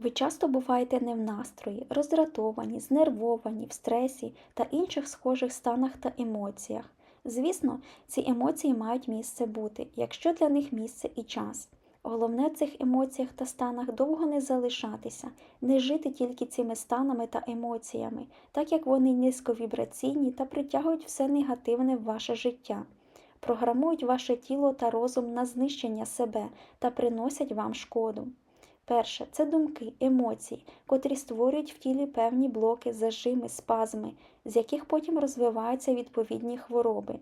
Ви часто буваєте не в настрої, роздратовані, знервовані, в стресі та інших схожих станах та емоціях. Звісно, ці емоції мають місце бути, якщо для них місце і час. Головне в цих емоціях та станах довго не залишатися, не жити тільки цими станами та емоціями, так як вони низьковібраційні та притягують все негативне в ваше життя, програмують ваше тіло та розум на знищення себе та приносять вам шкоду. Перше це думки, емоції, котрі створюють в тілі певні блоки, зажими, спазми, з яких потім розвиваються відповідні хвороби.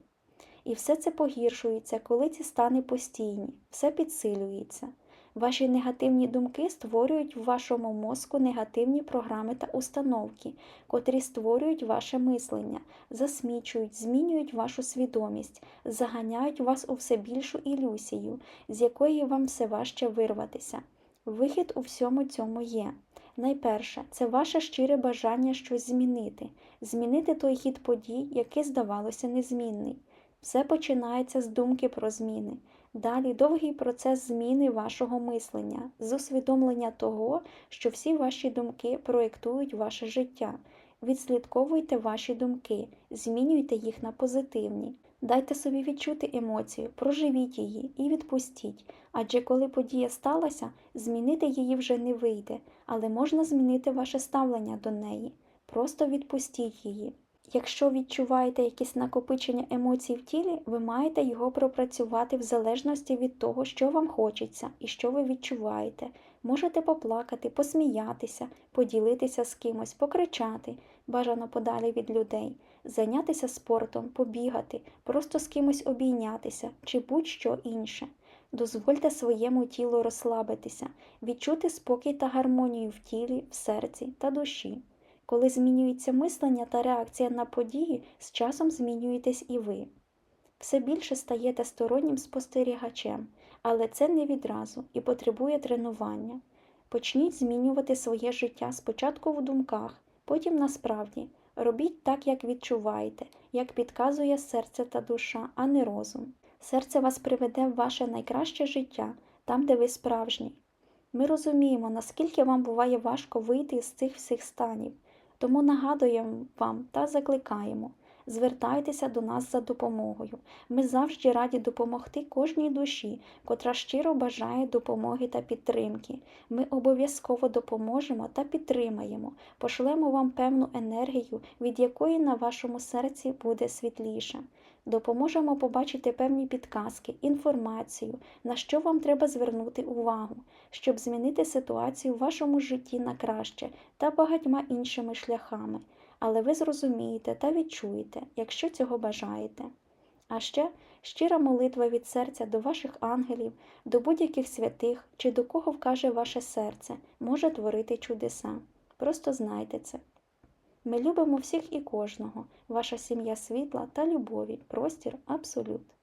І все це погіршується, коли ці стани постійні, все підсилюється. Ваші негативні думки створюють в вашому мозку негативні програми та установки, котрі створюють ваше мислення, засмічують, змінюють вашу свідомість, заганяють вас у все більшу ілюзію, з якої вам все важче вирватися. Вихід у всьому цьому є. Найперше, це ваше щире бажання щось змінити, змінити той хід подій, який здавалося незмінний. Все починається з думки про зміни. Далі довгий процес зміни вашого мислення, з усвідомлення того, що всі ваші думки проєктують ваше життя. Відслідковуйте ваші думки, змінюйте їх на позитивні. Дайте собі відчути емоцію, проживіть її і відпустіть. Адже коли подія сталася, змінити її вже не вийде, але можна змінити ваше ставлення до неї. Просто відпустіть її. Якщо відчуваєте якесь накопичення емоцій в тілі, ви маєте його пропрацювати в залежності від того, що вам хочеться і що ви відчуваєте. Можете поплакати, посміятися, поділитися з кимось, покричати, бажано подалі від людей, зайнятися спортом, побігати, просто з кимось обійнятися чи будь-що інше. Дозвольте своєму тілу розслабитися, відчути спокій та гармонію в тілі, в серці та душі. Коли змінюється мислення та реакція на події, з часом змінюєтесь і ви. Все більше стаєте стороннім спостерігачем, але це не відразу і потребує тренування. Почніть змінювати своє життя спочатку в думках, потім насправді. Робіть так, як відчуваєте, як підказує серце та душа, а не розум. Серце вас приведе в ваше найкраще життя, там, де ви справжній. Ми розуміємо, наскільки вам буває важко вийти з цих всіх станів. Тому нагадуємо вам та закликаємо. Звертайтеся до нас за допомогою. Ми завжди раді допомогти кожній душі, котра щиро бажає допомоги та підтримки. Ми обов'язково допоможемо та підтримаємо, пошлемо вам певну енергію, від якої на вашому серці буде світліше. Допоможемо побачити певні підказки, інформацію, на що вам треба звернути увагу, щоб змінити ситуацію в вашому житті на краще та багатьма іншими шляхами. Але ви зрозумієте та відчуєте, якщо цього бажаєте. А ще щира молитва від серця до ваших ангелів, до будь-яких святих чи до кого вкаже ваше серце, може творити чудеса. Просто знайте це. Ми любимо всіх і кожного, ваша сім'я світла та любові, простір абсолют.